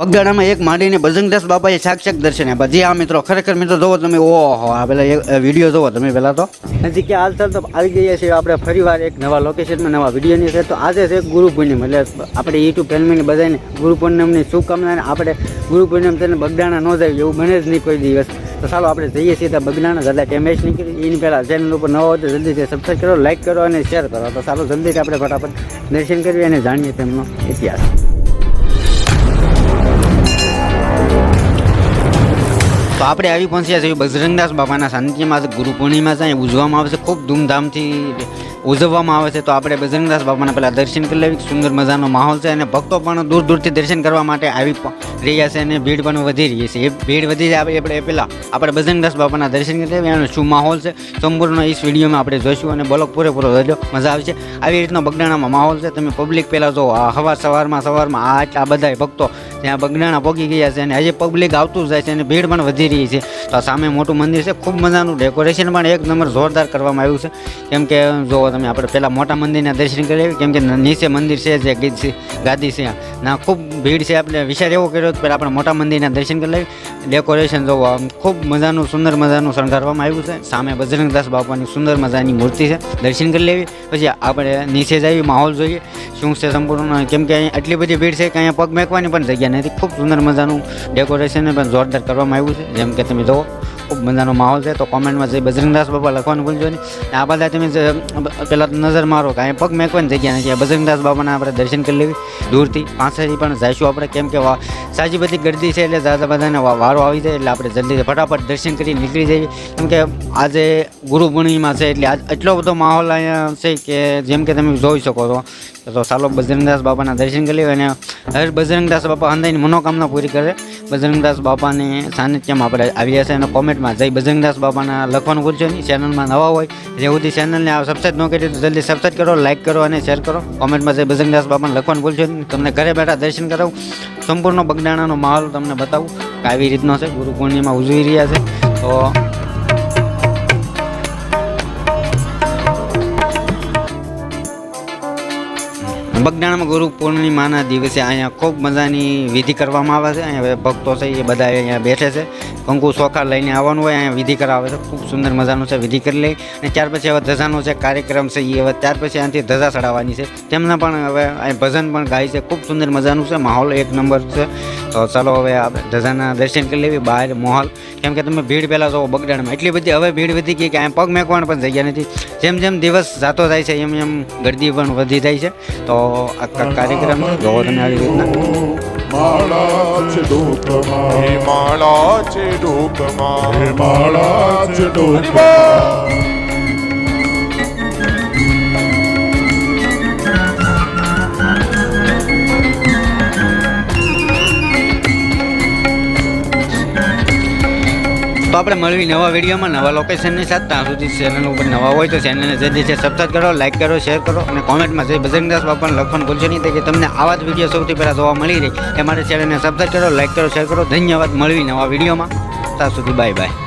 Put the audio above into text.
બગદાણામાં એક માંડીને બજરંગદાસ બાપાએ સાક્ષાત દર્શન આપ્યા. જે આ મિત્રો, ખરેખર મિત્રો જોવો તમે, ઓહો, આ પેલા એક વીડિયો જોવો તમે પહેલા તો. નજીક હાલ ચાલ તો આવી ગયા છીએ આપણે ફરીવાર એક નવા લોકેશનમાં નવા વિડીયોની છે. તો આજે છે ગુરુ પૂર્ણિમ એટલે આપણે યુટ્યુબ ફેમિલીને બધાને ગુરુ પૂર્ણિમની શુભકામના અને આપણે ગુરુ પૂર્ણિમ તેને બગડાણા ન જાય એવું બને જ નહીં કોઈ દિવસ. તો ચાલો આપણે જઈએ છીએ ત્યાં બગડાણા દાદા ટેમેશ નીકળી એની પહેલાં ચેનલ ઉપર નવો હોય તો જલ્દીથી સબસ્ક્રાઈબ કરો લાઈક કરો અને શેર કરો. તો ચાલો જલ્દીથી આપણે ફટાફટ દર્શન કરીએ અને જાણીએ તેમનો ઇતિહાસ. તો આપણે આવી પહોંચ્યા છીએ બજરંગદાસ બાબાના સાનિધ્યમાં. ગુરુ પૂર્ણિમા છે ઉજવવામાં આવે છે, ખૂબ ધૂમધામથી ઉજવવામાં આવે છે. તો આપણે બજરંગદાસ બાબાના પહેલાં દર્શન કરી લેવી સુંદર મજાનો માહોલ છે અને ભક્તો પણ દૂર દૂરથી દર્શન કરવા માટે આવી રહ્યા છે અને ભીડ પણ વધી રહી છે. એ ભીડ વધી જાય આપણે આપણે પહેલાં આપણે બજરંગદાસ બાબાના દર્શન કરી લેવી એનો શું માહોલ છે સંપૂર્ણ એ વિડીયોમાં આપણે જોઈશું અને બ્લોગ પૂરેપૂરો જોજો. મજા આવશે. આવી રીતનો બગડાણામાં માહોલ છે. તમે પબ્લિક પહેલાં જો હવા સવાર સવારમાં સવારમાં આ બધા ભક્તો ત્યાં બગડાણા પહોંચી ગયા છે અને હજી પબ્લિક આવતું જાય છે અને ભીડ પણ વધી રહી છે. તો સામે મોટું મંદિર છે, ખૂબ મજાનું ડેકોરેશન પણ એક નંબર જોરદાર કરવામાં આવ્યું છે. કેમ કે જો તમે, આપણે પહેલાં મોટા મંદિરના દર્શન કરી કેમ કે નીચે મંદિર છે, જે ગીત છે, ગાદી છે ના, ખૂબ ભીડ છે, આપણે વિચાર એવો કર્યો તો પહેલાં આપણે મોટા મંદિરના દર્શન કરી લેવી ડેકોરેશન જોવો ખૂબ મજાનું, સુંદર મજાનું શણગારવામાં આવ્યું છે. સામે બજરંગદાસ બાપાની સુંદર મજાની મૂર્તિ છે. દર્શન કરી લેવી. પછી આપણે નીચે જઈએ માહોલ જોઈએ. શું છે સંપૂર્ણ? કેમ કે અહીં આટલી બધી ભીડ છે કે અહીંયા પગ મેકવાની પણ જગ્યા નથી ખૂબ સુંદર મજાનું ડેકોરેશન પણ જોરદાર કરવામાં આવ્યું છે. જેમ કે તમે જુઓ મજાનો માહોલ છે, તો કોમેન્ટમાં જઈ બજરંગદાસ બાપા લખવાનું ભૂલજો નહીં. આ બધા તમે પહેલાં નજર મારો કે અહીંયા પગ મેકવાની જગ્યા નથી. બજરંગદાસ બાબાના આપણે દર્શન કરી લેવી. દૂરથી પાસેથી પણ જઈશું આપણે. કેમ કે સાજી બધી ગરદી છે એટલે દાદા બધાને વારો આવી જાય એટલે આપણે જલ્દી ફટાફટ દર્શન કરી નીકળી જઈએ. કેમ કે આજે ગુરુ પૂર્ણિમા છે એટલે આજ એટલો બધો માહોલ અહીંયા છે કે જેમ કે તમે જોઈ શકો છો. તો ચાલો બજરંગદાસ બાપાના દર્શન કરી લઈએ અને હર બજરંગદાસ બાપા અંદરની મનોકામના પૂરી કરે. બજરંગદાસ બાપાની સાનિધ્યમાં આપણે આવ્યા છે અને કોમેન્ટમાં જય બજરંગદાસ બાપાના લખવાનું ભૂલશો નહીં. ચેનલમાં નવા હોય જે સુધી ચેનલને આ સબસ્ક્રાઈબ ન કરી તો જલ્દી સબસ્ક્રાઈબ કરો લાઇક કરો અને શેર કરો. કોમેન્ટમાં જય બજરંગદાસ બાપાને લખવાનું ભૂલશો નહીં. તમને ઘરે બેઠા દર્શન કરાવું. સંપૂર્ણ બગડાણાનો માહોલ તમને બતાવું કે આવી રીતનો છે. ગુરુ પૂર્ણિમા ઉજવી રહ્યા છે. તો બગદાણામાં ગુરુ પૂર્ણિમાના દિવસે અહીંયા ખૂબ મજાની વિધિ કરવામાં આવે છે. અહીંયા ભક્તો છે, એ બધા અહીંયા બેઠે છે. કંકુ ચોખા લઈને આવવાનું હોય, અહીંયા વિધિ કરાવે છે. ખૂબ સુંદર મજાનું છે, વિધિ કરી લઈ. અને ત્યાર પછી હવે ધજાનો છે કાર્યક્રમ છે એ હવે ત્યાર પછી અહીંથી ધજા ચડાવવાની છે. તેમના પણ હવે અહીં ભજન પણ ગાય છે. ખૂબ સુંદર મજાનું છે. માહોલ એક નંબર છે. તો ચાલો હવે આપણે ધજાના દર્શન કરી લેવી. બહાર માહોલ. કેમ કે તમે ભીડ પહેલાં જોવો બગડાણામાં એટલી બધી હવે ભીડ વધી ગઈ કે અહીંયા પગ મેકવાની પણ જગ્યા નથી. જેમ જેમ દિવસ જાતો જાય છે, એમ એમ ગરદી પણ વધી જાય છે. તો આ કા- કાર્યક્રમ તમે આવી રીતના માળા છે ડોકમાં તો આપણે મળવી નવા વિડીયોમાં, નવા લોકેશનની સાથે. ત્યાં સુધી ચેનલ ઉપર નવા હોય તો ચેનલને જલ્દી છે સબસ્ક્રાઈબ કરો લાઇક કરો શેર કરો અને કોમેન્ટમાં જઈ બજરંગદાસ બાપાને લખવાનું ભૂલશો નહીં કે તમને આવા જ વીડિયો સૌથી પહેલાં જોવા મળી રહી. એ માટે ચેનલને સબસ્ક્રાઈબ કરો લાઇક કરો શેર કરો. ધન્યવાદ. મળવી નવા વિડીયોમાં. ત્યાં સુધી બાય બાય